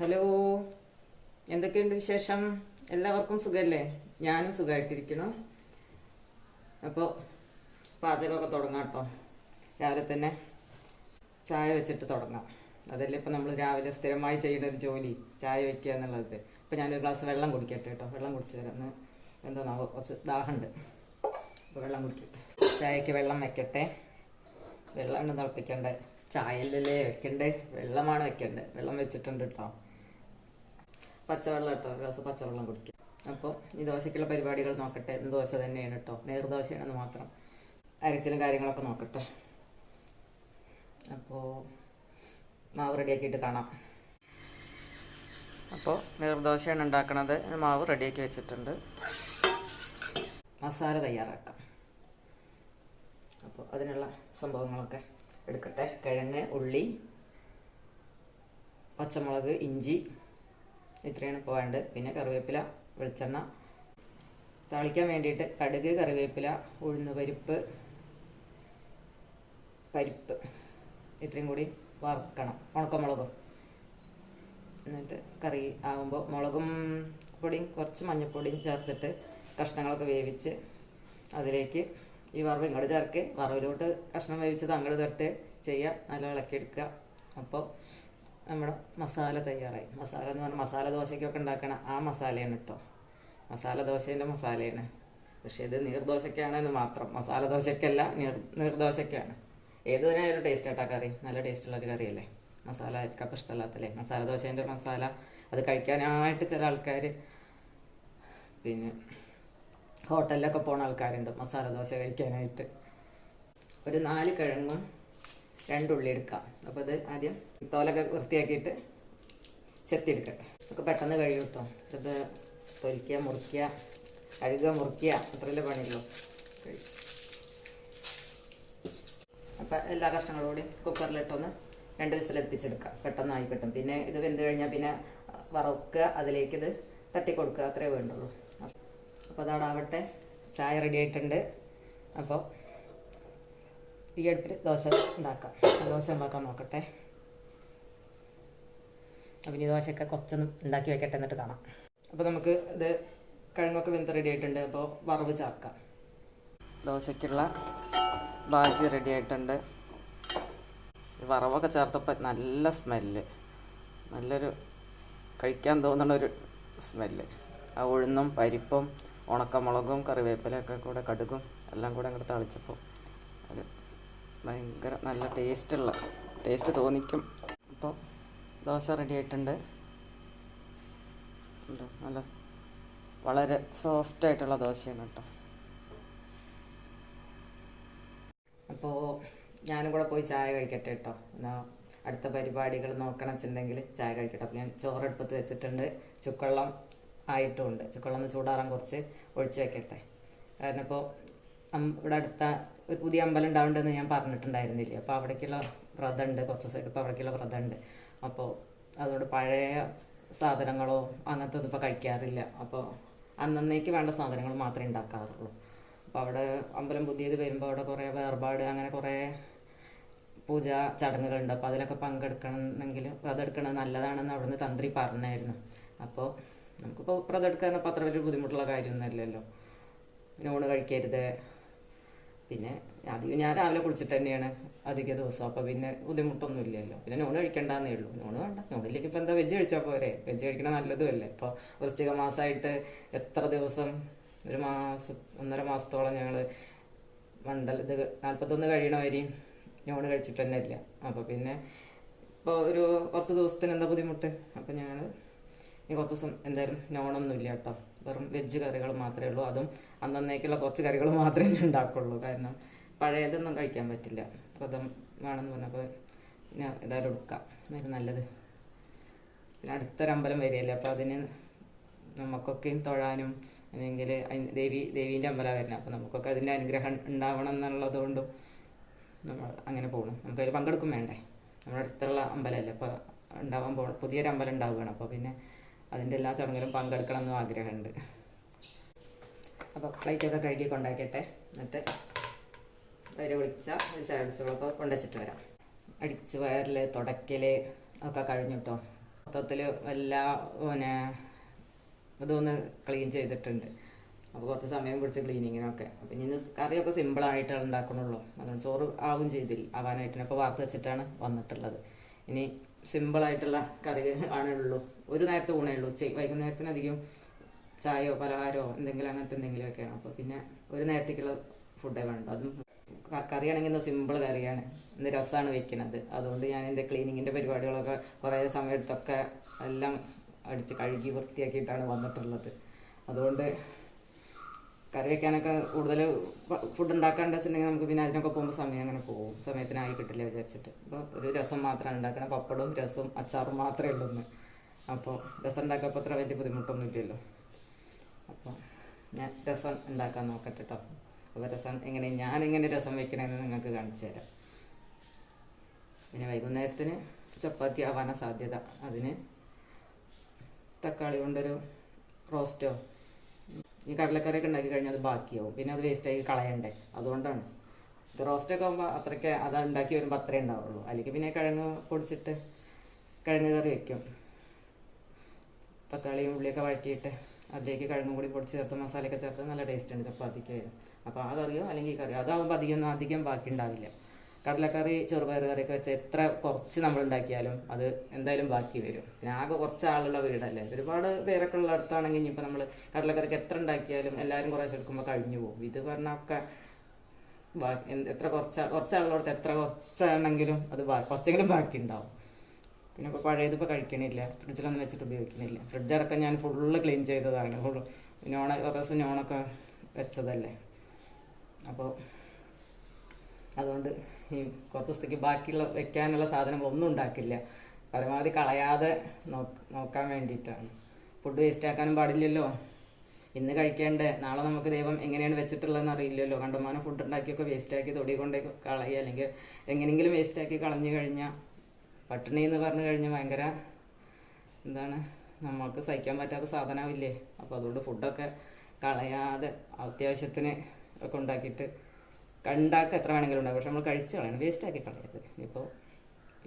Hello. എന്തൊക്കെയുണ്ട് വിശേഷം? എല്ലാവർക്കും സുഖമല്ലേ ഞാനും സുഖമായിട്ടിരിക്കണം അപ്പോൾ പാചകമൊക്കെ തുടങ്ങാം കേട്ടോ. രാവിലെ തന്നെ ചായ വെച്ചിട്ട് തുടങ്ങാം. അതല്ലേ ഇപ്പം നമ്മൾ രാവിലെ സ്ഥിരമായി ചെയ്യുന്ന ഒരു ജോലി ചായ വെക്കുക എന്നുള്ളത്. ഇപ്പം ഞാനൊരു ഗ്ലാസ് വെള്ളം കുടിക്കട്ടെ കേട്ടോ. വെള്ളം കുടിച്ച് തരാം. എന്താണാവോ കുറച്ച് ദാഹമുണ്ട് അപ്പോൾ വെള്ളം കുടിക്കട്ടെ. ചായക്ക് വെള്ളം വെക്കട്ടെ. വെള്ളമാണ് തിളപ്പിക്കണ്ടേ? ചായല്ലല്ലേ വെക്കണ്ടേ? വെള്ളമാണ് വെക്കണ്ടേ? വെള്ളം വെച്ചിട്ടുണ്ട് കേട്ടോ. പച്ചവെള്ളം കേട്ടോ ഒരു ഗ്ലാസ് പച്ചവെള്ളം കുടിക്കും. അപ്പോൾ ഈ ദോശയ്ക്കുള്ള പരിപാടികൾ നോക്കട്ടെ. ദോശ തന്നെയാണ് കേട്ടോ നേർദോശയാണെന്ന് മാത്രം അരക്കലും കാര്യങ്ങളൊക്കെ നോക്കട്ടെ. അപ്പോൾ മാവ് റെഡിയാക്കിയിട്ട് കാണാം. അപ്പോൾ നീർദോശയാണ് ഉണ്ടാക്കണത്. മാവ് റെഡിയാക്കി വെച്ചിട്ടുണ്ട്. മസാല തയ്യാറാക്കാം. അപ്പോൾ അതിനുള്ള സംഭവങ്ങളൊക്കെ എടുക്കട്ടെ. കിഴങ്ങ് ഉള്ളി പച്ചമുളക് ഇഞ്ചി ഇത്രയാണ് ഇപ്പോൾ വേണ്ടത്. പിന്നെ കറിവേപ്പില വെളിച്ചെണ്ണ. തളിക്കാൻ വേണ്ടിയിട്ട് കടുക് കറിവേപ്പില ഉഴുന്ന് പരിപ്പ് പരിപ്പ് ഇത്രയും കൂടി വറുക്കണം. ഉണക്കമുളകും. എന്നിട്ട് കറി ആകുമ്പോൾ മുളകും പൊടിയും കുറച്ച് മഞ്ഞൾപ്പൊടിയും ചേർത്തിട്ട് കഷ്ണങ്ങളൊക്കെ വേവിച്ച് അതിലേക്ക് ഈ വറവ് ഇങ്ങോട്ട് ചേർക്ക്. വറവിലോട്ട് കഷ്ണം വേവിച്ചത് അങ്ങോട്ട് തൊട്ട് ചെയ്യുക നല്ല ഇളക്കിയെടുക്കുക അപ്പോൾ നമ്മുടെ മസാല തയ്യാറായി. മസാല എന്ന് പറഞ്ഞാൽ മസാല ദോശയ്ക്കൊക്കെ ഉണ്ടാക്കണ ആ മസാലയാണ് കേട്ടോ മസാല ദോശേന്റെ മസാലയാണ്. പക്ഷേ ഇത് നീർദോശയ്ക്കാണെന്ന് മാത്രം. മസാല ദോശയ്ക്കല്ല നീർ നീർദോശയ്ക്കാണ്. തന്നെയായാലും ടേസ്റ്റ് ആട്ടാ കറി? നല്ല ടേസ്റ്റുള്ള ഒരു കറിയല്ലേ? മസാല ആയിരിക്കും. അപ്പം ഇഷ്ടമല്ലാത്തല്ലേ? മസാല ദോശേന്റെ മസാല അത് കഴിക്കാനായിട്ട് ചില ആൾക്കാർ പിന്നെ ഹോട്ടലിലൊക്കെ പോണ ആൾക്കാരുണ്ട്. മസാല ദോശ കഴിക്കാനായിട്ട്. ഒരു നാല് കിഴങ്ങും രണ്ടുള്ളി എടുക്കാം. അപ്പോൾ ഇത് ആദ്യം തോലൊക്കെ വൃത്തിയാക്കിയിട്ട് ചെത്തിയെടുക്കട്ടെ ഒക്കെ പെട്ടെന്ന് കഴിയും കേട്ടോ. ഇത് തൊലിക്കുക മുറിക്കുക കഴുകുക മുറിക്കുക. അത്രയല്ലേ പണിയുള്ളൂ. കഴിയും അപ്പം എല്ലാ കഷ്ണങ്ങളും കൂടി കുക്കറിലിട്ടൊന്ന് രണ്ട് വിസിലടുപ്പിച്ചെടുക്കാം പെട്ടെന്ന് ആയി കിട്ടും. പിന്നെ ഇത് വെന്ത് കഴിഞ്ഞാൽ പിന്നെ വറക്കുക അതിലേക്ക് ഇത് തട്ടി കൊടുക്കുക അത്രേ വേണ്ടുള്ളൂ. അപ്പോൾ അതാടാവട്ടെ ചായ റെഡി ആയിട്ടുണ്ട്. അപ്പോൾ ഈ അടുപ്പിൽ ദോശ ഉണ്ടാക്കാം. ദോശ ഉണ്ടാക്കാൻ നോക്കട്ടെ. അപ്പം ഈ ദോശയൊക്കെ കുറച്ചൊന്ന് ഉണ്ടാക്കി വെക്കട്ടെ എന്നിട്ട് കാണാം. അപ്പോൾ നമുക്ക് ഇത് കിഴങ്ങൊക്കെ വെന്ത് റെഡി ആയിട്ടുണ്ട്. അപ്പോൾ വറവ് ചാക്കാം ദോശയ്ക്കുള്ള ബാജി റെഡി ആയിട്ടുണ്ട്. വറവൊക്കെ ചേർത്തപ്പോൾ നല്ല സ്മെല്ല്. നല്ലൊരു കഴിക്കാൻ തോന്നുന്ന ഒരു സ്മെല്ല്. ആ ഉഴുന്നും പരിപ്പും ഉണക്കമുളകും കറിവേപ്പിലൊക്കെ കൂടെ കടുകും എല്ലാം കൂടെ അങ്ങോട്ട് തളിച്ചപ്പോൾ ഭയങ്കര നല്ല ടേസ്റ്റുള്ള ടേസ്റ്റ് തോന്നിക്കും. അപ്പോൾ ദോശ റെഡി ആയിട്ടുണ്ട്. നല്ല വളരെ സോഫ്റ്റ് ആയിട്ടുള്ള ദോശയാണ് കേട്ടോ. അപ്പോൾ ഞാനും കൂടെ പോയി ചായ കഴിക്കട്ടെ കേട്ടോ. എന്നാൽ അടുത്ത പരിപാടികൾ നോക്കണം വെച്ചിട്ടുണ്ടെങ്കിൽ ചായ കഴിക്കട്ടെ. അപ്പോൾ ഞാൻ ചോറെടുപ്പത്ത് വെച്ചിട്ടുണ്ട്. ചുക്കള്ളം ആയിട്ടുമുണ്ട്. ചുക്കള്ളം ചൂടാറാൻ കുറച്ച് ഒഴിച്ച് വെക്കട്ടെ. കാരണം ഇപ്പോൾ ഇവിടെ അടുത്ത ഒരു പുതിയ അമ്പലം ഉണ്ടാവുന്നുണ്ടെന്ന് ഞാൻ പറഞ്ഞിട്ടുണ്ടായിരുന്നില്ല? അപ്പോൾ അവിടേക്കുള്ള വ്രതം ഉണ്ട് കുറച്ച് ദിവസമായിട്ട് ഇപ്പോൾ അവിടേക്കുള്ള വ്രതം ഉണ്ട് അപ്പോൾ അതുകൊണ്ട് പഴയ സാധനങ്ങളോ അങ്ങനത്തെ ഒന്നും ഇപ്പോൾ കഴിക്കാറില്ല. അപ്പോൾ അന്നേക്ക് വേണ്ട സാധനങ്ങൾ മാത്രമേ ഉണ്ടാക്കാറുള്ളൂ. അപ്പോൾ അവിടെ അമ്പലം പുതിയത് വരുമ്പോൾ അവിടെ കുറേ വേർപാട് അങ്ങനെ കുറേ പൂജ ചടങ്ങുകളുണ്ട്. അപ്പോൾ അതിലൊക്കെ പങ്കെടുക്കണമെങ്കിൽ വ്രതം എടുക്കണത് നല്ലതാണെന്ന് അവിടുന്ന് തന്ത്രി പറഞ്ഞായിരുന്നു. അപ്പോൾ നമുക്കിപ്പോൾ വ്രതം എടുക്കാനപ്പോൾ അത്ര വലിയ ബുദ്ധിമുട്ടുള്ള കാര്യമൊന്നുമല്ലല്ലോ ഊണ് കഴിക്കരുത് പിന്നെ അധികം ഞാൻ രാവിലെ കുളിച്ചിട്ട് തന്നെയാണ് അധിക ദിവസം. അപ്പോൾ പിന്നെ ബുദ്ധിമുട്ടൊന്നും ഇല്ലല്ലോ. പിന്നെ നോൺ കഴിക്കണ്ടെന്നേ ഉള്ളൂ. നോൺ വേണ്ട. നോണിലേക്ക് ഇപ്പോൾ എന്താ വെജ് കഴിച്ചാൽ പോരെ? വെജ് കഴിക്കണ നല്ലതുമല്ലേ? ഇപ്പോൾ വൃശ്ചിക മാസമായിട്ട് എത്ര ദിവസം? ഒരു മാസം ഒന്നര മാസത്തോളം ഞങ്ങൾ മണ്ഡല ഇത് നാൽപ്പത്തൊന്ന് കഴിയണ വരെയും നോൺ കഴിച്ചിട്ട് തന്നെ ഇല്ല. അപ്പോൾ പിന്നെ ഇപ്പോൾ ഒരു കുറച്ച് ദിവസത്തിന് എന്താ ബുദ്ധിമുട്ട്? അപ്പോൾ ഞങ്ങൾ ഈ കുറച്ച് ദിവസം എന്തായാലും നോണൊന്നും ഇല്ല കേട്ടോ. വെറും വെജ് കറികൾ മാത്രമേ ഉള്ളൂ. അതും അന്നേക്കുള്ള കുറച്ച് കറികൾ മാത്രമേ ഞാൻ ഉണ്ടാക്കുള്ളൂ. കാരണം പഴയതൊന്നും കഴിക്കാൻ പറ്റില്ല. വ്രതം വേണമെന്ന് പറഞ്ഞപ്പോൾ ഞാൻ ഏതായാലും എടുക്കാം. അതായത് നല്ലത്. പിന്നെ അടുത്തൊരമ്പലം വരികയല്ലേ? അപ്പോൾ അതിന് നമുക്കൊക്കെയും തൊഴാനും അല്ലെങ്കിൽ ദേവി ദേവീന്റെ അമ്പലം വരുന്നത് അപ്പോൾ നമുക്കൊക്കെ അതിന്റെ അനുഗ്രഹം ഉണ്ടാവണം എന്നുള്ളതുകൊണ്ടും നമ്മൾ അങ്ങനെ പോകണം നമുക്കതിൽ പങ്കെടുക്കും വേണ്ടേ? നമ്മുടെ അടുത്തുള്ള അമ്പലമല്ലേ അപ്പോൾ ഉണ്ടാവാൻ പോകണം പുതിയൊരു അമ്പലം ഉണ്ടാവുകയാണ്. അപ്പോൾ പിന്നെ അതിന്റെ എല്ലാ ചടങ്ങിലും പങ്കെടുക്കണം എന്നും ആഗ്രഹമുണ്ട്. അപ്പോൾ ഫ്ലൈറ്റൊക്കെ കഴുകി കൊണ്ടാക്കട്ടെ എന്നിട്ട് അവർ വിളിച്ച ഒരു ചായ വിളിച്ചോളൊക്കെ കൊണ്ടുവച്ചിട്ട് വരാം. അടിച്ച് വയറിൽ തുടക്കൽ ഒക്കെ കഴിഞ്ഞു കേട്ടോ മൊത്തത്തിൽ എല്ലാ പിന്നെ ഇതൊന്ന് ക്ലീൻ ചെയ്തിട്ടുണ്ട്. അപ്പോൾ കുറച്ച് സമയം പിടിച്ച് ക്ലീനിങ്ങിനൊക്കെ അപ്പം ഇനി കറിയൊക്കെ സിമ്പിളായിട്ടാണ് ഉണ്ടാക്കണുള്ളൂ അതുകൊണ്ട് ചോറ് ആവും ചെയ്തില്ല. ആവാനായിട്ട് അപ്പോൾ വാർത്ത് വെച്ചിട്ടാണ് വന്നിട്ടുള്ളത്. ഇനി സിമ്പിളായിട്ടുള്ള കറി ആണുള്ളൂ ഒരു നേരത്തെ ഊണേ ഉള്ളൂ. ഉച്ച വൈകുന്നേരത്തിന് അധികം ചായയോ പലഹാരമോ എന്തെങ്കിലും അങ്ങനത്തെ എന്തെങ്കിലുമൊക്കെയാണ് അപ്പോൾ പിന്നെ ഒരു നേരത്തേക്കുള്ള ഫുഡേ വേണ്ട. അതും കറിയാണെങ്കിൽ ഇന്ന് സിമ്പിൾ കറിയാണ്. ഇന്ന് രസമാണ് വെക്കുന്നത് അതുകൊണ്ട് ഞാൻ എന്റെ ക്ലീനിങ്ങിന്റെ പരിപാടികളൊക്കെ കുറേ സമയത്തൊക്കെ എല്ലാം അടിച്ച് കഴുകി വൃത്തിയാക്കിയിട്ടാണ് വന്നിട്ടുള്ളത്. അതുകൊണ്ട് കറി വെക്കാനൊക്കെ കൂടുതൽ ഫുഡ് ഉണ്ടാക്കാണ്ട് വെച്ചിട്ടുണ്ടെങ്കിൽ നമുക്ക് പിന്നെ അതിനൊക്കെ പോകുമ്പോൾ സമയം അങ്ങനെ പോകും. സമയത്തിനായി കിട്ടില്ല വിചാരിച്ചിട്ട്. അപ്പോൾ ഒരു രസം മാത്രമാണ് ഉണ്ടാക്കണം. പപ്പടവും രസവും അച്ചാറും മാത്രമേ ഉള്ളൂ ഒന്ന് അപ്പോൾ രസം ഉണ്ടാക്കപ്പോൾ അത്ര വലിയ ബുദ്ധിമുട്ടൊന്നും ഇല്ലല്ലോ. അപ്പോൾ ഞാൻ രസം ഉണ്ടാക്കാൻ നോക്കട്ടെ കേട്ടോ അപ്പോൾ രസം എങ്ങനെ ഞാൻ എങ്ങനെ രസം വെക്കണമെന്ന് നിങ്ങൾക്ക് കാണിച്ചു തരാം. പിന്നെ വൈകുന്നേരത്തിന് ചപ്പാത്തി ആവാനാണ് സാധ്യത. അതിന് തക്കാളി കൊണ്ടൊരു റോസ്റ്റോ ഈ കടലക്കറിയൊക്കെ ഉണ്ടാക്കി കഴിഞ്ഞാൽ അത് ബാക്കിയാവും. പിന്നെ അത് വേസ്റ്റ് ആയി കളയണ്ടേ. അതുകൊണ്ടാണ്. ഇത് റോസ്റ്റൊക്കെ ആകുമ്പോൾ അത്രയ്ക്ക് അത് ഉണ്ടാക്കി വരുമ്പോൾ അത്രേ ഉണ്ടാവുള്ളൂ. അല്ലെങ്കിൽ പിന്നെ കിഴങ്ങ് പൊടിച്ചിട്ട് കിഴങ്ങ് കറി വെക്കും. തക്കാളിയും ഉള്ളിയൊക്കെ വഴറ്റിയിട്ട് അതിലേക്ക് കിഴങ്ങും കൂടി പൊടിച്ച് ചേർത്ത് മസാലയൊക്കെ ചേർത്ത് നല്ല ടേസ്റ്റ് ഉണ്ട്. ചപ്പാത്തിക്ക് വരും. അപ്പോൾ ആ കറിയോ അല്ലെങ്കിൽ ഈ കറിയോ അതാകുമ്പോൾ അധികം അധികം ബാക്കി ഉണ്ടാവില്ല കടലക്കറി ചെറുപയർ കറിയൊക്കെ വെച്ച് എത്ര കുറച്ച് നമ്മൾ ഉണ്ടാക്കിയാലും അത് എന്തായാലും ബാക്കി വരും. പിന്നെ ആകെ കുറച്ച് ആളുള്ള വീടല്ലേ? ഒരുപാട് പേരൊക്കെ ഉള്ള അടുത്താണെങ്കിൽ ഇനിയിപ്പോൾ നമ്മൾ കടലക്കറിക്ക് എത്ര ഉണ്ടാക്കിയാലും എല്ലാവരും കുറേശ്ശെ എടുക്കുമ്പോൾ കഴിഞ്ഞു പോകും. ഇത് പറഞ്ഞാൽ ഒക്കെ എത്ര കുറച്ച് കുറച്ചാളുള്ളടത്ത് എത്ര കുറച്ചാണെങ്കിലും അത് കുറച്ചെങ്കിലും ബാക്കി ഉണ്ടാവും. പിന്നെ ഇപ്പോൾ പഴയതിപ്പോൾ കഴിക്കണില്ല. ഫ്രിഡ്ജിലൊന്നും വെച്ചിട്ട് ഉപയോഗിക്കണില്ല. ഫ്രിഡ്ജ് അടക്കം ഞാൻ ഫുള്ള് ക്ലീൻ ചെയ്തതാണ്. ഫുൾ നോണ കുറേ നോണൊക്കെ വെച്ചതല്ലേ? അപ്പോൾ അതുകൊണ്ട് ഈ കുറച്ച് ദിവസത്തേക്ക് ബാക്കിയുള്ള വെക്കാനുള്ള സാധനങ്ങളൊന്നും ഉണ്ടാക്കില്ല. പരമാവധി കളയാതെ നോക്ക് നോക്കാൻ വേണ്ടിയിട്ടാണ്. ഫുഡ് വേസ്റ്റ് ആക്കാനും പാടില്ലല്ലോ. ഇന്ന് കഴിക്കേണ്ടേ? നാളെ നമുക്ക് ദൈവം എങ്ങനെയാണ് വെച്ചിട്ടുള്ളതെന്ന് അറിയില്ലല്ലോ. കണ്ടമാനം ഫുഡ് ഉണ്ടാക്കിയൊക്കെ വേസ്റ്റാക്കി തൊടി കൊണ്ടേ കളയുക. അല്ലെങ്കിൽ എങ്ങനെയെങ്കിലും വേസ്റ്റാക്കി കളഞ്ഞു കഴിഞ്ഞാൽ പട്ടിണി എന്ന് പറഞ്ഞു കഴിഞ്ഞാൽ ഭയങ്കര എന്താണ്? നമുക്ക് സഹിക്കാൻ പറ്റാത്ത സാധനമില്ലേ അപ്പോൾ അതുകൊണ്ട് ഫുഡൊക്കെ കളയാതെ അത്യാവശ്യത്തിന് ഒക്കെ ഉണ്ടാക്കിയിട്ട് ഉണ്ടാക്കുക എത്ര വേണമെങ്കിലും ഉണ്ടാകും പക്ഷെ നമ്മൾ കഴിച്ച് കളയണം. വേസ്റ്റാക്കി കളയരുത്. ഇപ്പോൾ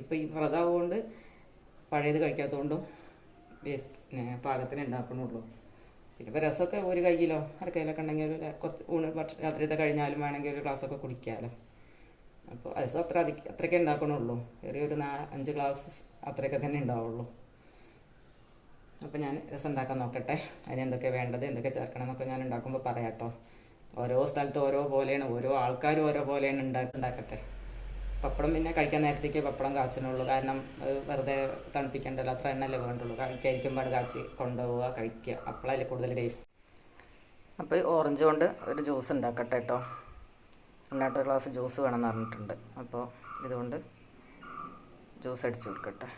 ഇപ്പോൾ ഈ വ്രതമാവുകൊണ്ട് പഴയത് കഴിക്കാത്തതുകൊണ്ടും വേസ്റ്റ് പാകത്തിന് ഉണ്ടാക്കണുള്ളൂ പിന്നെ ഇപ്പോൾ രസമൊക്കെ ഒരു കയ്യിലോ അര കയ്യിലൊക്കെ ഉണ്ടെങ്കിൽ ഒരു കുറച്ച് ഊണ് ഭക്ഷണം രാത്രിയത്തെ കഴിഞ്ഞാലും വേണമെങ്കിൽ ഒരു ഗ്ലാസ്സൊക്കെ കുടിക്കാമല്ലോ അപ്പോൾ രസം അത്ര അധിക അത്രയൊക്കെ ഉണ്ടാക്കണുള്ളൂ ചെറിയൊരു നാ അഞ്ച് ഗ്ലാസ് അത്രയൊക്കെ തന്നെ ഉണ്ടാവുള്ളൂ അപ്പോൾ ഞാൻ രസം ഉണ്ടാക്കാൻ നോക്കട്ടെ. അതിന് എന്തൊക്കെ വേണ്ടത് എന്തൊക്കെ ചേർക്കണം എന്നൊക്കെ ഞാൻ ഉണ്ടാക്കുമ്പോൾ പറയാം കേട്ടോ ഓരോ സ്ഥലത്ത് ഓരോ പോലെയാണ് ഓരോ ആൾക്കാരും ഓരോ പോലെയാണ് ഉണ്ടാ ഉണ്ടാക്കട്ടെ. പപ്പടം പിന്നെ കഴിക്കാൻ നേരത്തേക്ക് പപ്പടം കാച്ചണുള്ളൂ കാരണം അത് വെറുതെ തണുപ്പിക്കേണ്ടല്ലോ അത്ര എണ്ണല്ലേ വേണ്ടുള്ളൂ. കഴിക്കുമ്പോൾ കാച്ചി കൊണ്ടുപോവുക കഴിക്കുക. അപ്പോഴല്ലേ കൂടുതൽ ടേസ്റ്റ് അപ്പോൾ ഓറഞ്ച് കൊണ്ട് ഒരു ജ്യൂസ് ഉണ്ടാക്കട്ടെ കേട്ടോ രണ്ടാമത്തെ ഗ്ലാസ് ജ്യൂസ് വേണമെന്ന് പറഞ്ഞിട്ടുണ്ട്. അപ്പോൾ ഇതുകൊണ്ട് ജ്യൂസ് അടിച്ച് കൊടുക്കട്ടെ.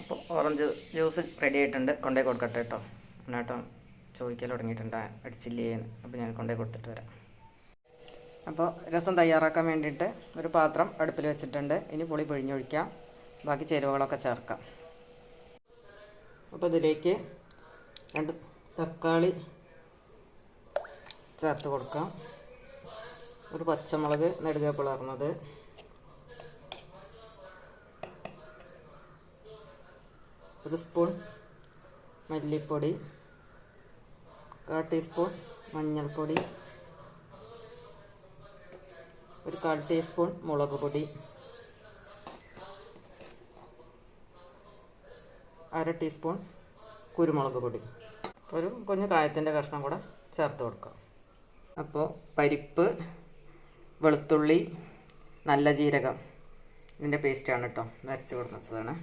അപ്പോൾ ഓറഞ്ച് ജ്യൂസ് റെഡി ആയിട്ടുണ്ട്. കൊണ്ടുപോയി കൊടുക്കട്ടെ കേട്ടോ എന്നിട്ടോ ചോദിക്കൽ തുടങ്ങിയിട്ടുണ്ട് അടിച്ചില്ലേന്ന് അപ്പോൾ ഞാൻ കൊണ്ടേ കൊടുത്തിട്ട് വരാം. അപ്പോൾ രസം തയ്യാറാക്കാൻ വേണ്ടിയിട്ട് ഒരു പാത്രം അടുപ്പിൽ വെച്ചിട്ടുണ്ട്. ഇനി പുളി പിഴിഞ്ഞൊഴിക്കാം. ബാക്കി ചേരുവകളൊക്കെ ചേർക്കാം. അപ്പോൾ ഇതിലേക്ക് രണ്ട് തക്കാളി ചേർത്ത് കൊടുക്കാം. ഒരു പച്ചമുളക് നെടുക പിളർന്നത്. ഒരു സ്പൂൺ മല്ലിപ്പൊടി. കാൽ ടീസ്പൂൺ മഞ്ഞൾപ്പൊടി ഒരു കാൽ ടീസ്പൂൺ മുളക് പൊടി അര ടീസ്പൂൺ കുരുമുളക് പൊടി. ഒരു കൊഞ്ഞ് കായത്തിന്റെ കഷ്ണം കൂടെ ചേർത്ത് കൊടുക്കാം അപ്പോൾ പരിപ്പ് വെളുത്തുള്ളി നല്ല ജീരകം ഇതിന്റെ പേസ്റ്റാണ് കേട്ടോ നരച്ച് കൊടുക്കുന്നതാണ്.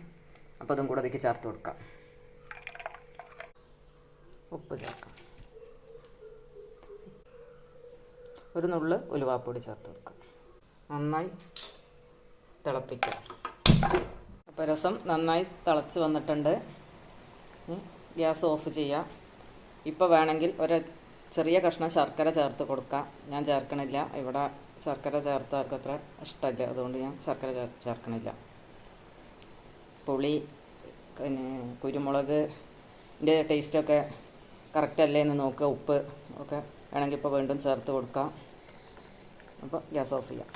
അപ്പോൾ അതും കൂടെ അതിലേക്ക് ചേർത്ത് കൊടുക്കാം. ഉപ്പ് ചേർക്കാം. ഒരു നുള്ള് ഉലുവാപ്പൊടി ചേർത്ത് വെക്കുക നന്നായി തിളപ്പിക്കുക. അപ്പോൾ രസം നന്നായി തിളച്ച് വന്നിട്ടുണ്ട്. ഗ്യാസ് ഓഫ് ചെയ്യുക ഇപ്പോൾ വേണമെങ്കിൽ ഒരു ചെറിയ കഷ്ണം ശർക്കര ചേർത്ത് കൊടുക്കാം. ഞാൻ ചേർക്കണില്ല. ഇവിടെ ശർക്കര ചേർത്തവർക്ക് അത്ര ഇഷ്ടമല്ല. അതുകൊണ്ട് ഞാൻ ശർക്കര ചേർക്കണില്ല. പുളി പിന്നെ കുരുമുളക് ടേസ്റ്റൊക്കെ കറക്റ്റ് അല്ലേ എന്ന് നോക്കുക. ഉപ്പ് ഒക്കെ വേണമെങ്കിൽ ഇപ്പോൾ വീണ്ടും ചേർത്ത് കൊടുക്കാം. അപ്പോൾ ഗ്യാസ് ഓഫ് ചെയ്യാം.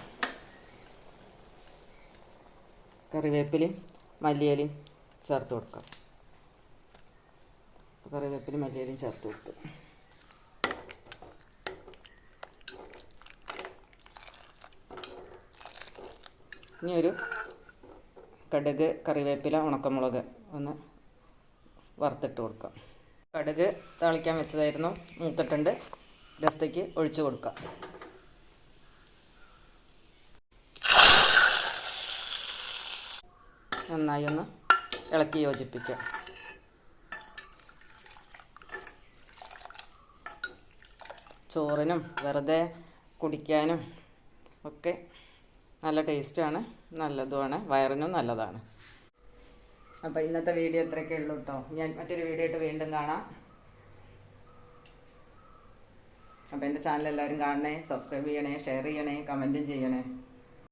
കറിവേപ്പിലയും മല്ലിയിലയും ചേർത്ത് കൊടുക്കാം. കറിവേപ്പിലും മല്ലിയിലയും ചേർത്ത് കൊടുത്തു. ഇനി ഒരു കടുക് കറിവേപ്പില ഉണക്കമുളക് ഒന്ന് വറുത്തിട്ട് കൊടുക്കാം. കടുക് താളിക്കാൻ വെച്ചതായിരുന്നു. മൂത്തിട്ടുണ്ട്. രസത്തേക്ക് ഒഴിച്ചു കൊടുക്കാം നന്നായി ഒന്ന് ഇളക്കി യോജിപ്പിക്കാം ചോറിനും വെറുതെ കുടിക്കാനും ഒക്കെ നല്ല ടേസ്റ്റാണ് നല്ലതുമാണ് വയറിനും നല്ലതാണ്. അപ്പോൾ ഇന്നത്തെ വീഡിയോ ഇത്രയൊക്കെ ഉള്ളൂ കേട്ടോ ഞാൻ മറ്റൊരു വീഡിയോ ആയിട്ട് വീണ്ടും കാണാം. അപ്പോൾ എന്റെ ചാനൽ എല്ലാവരും കാണണേ സബ്സ്ക്രൈബ് ചെയ്യണേ ഷെയർ ചെയ്യണേ കമന്റും ചെയ്യണേ.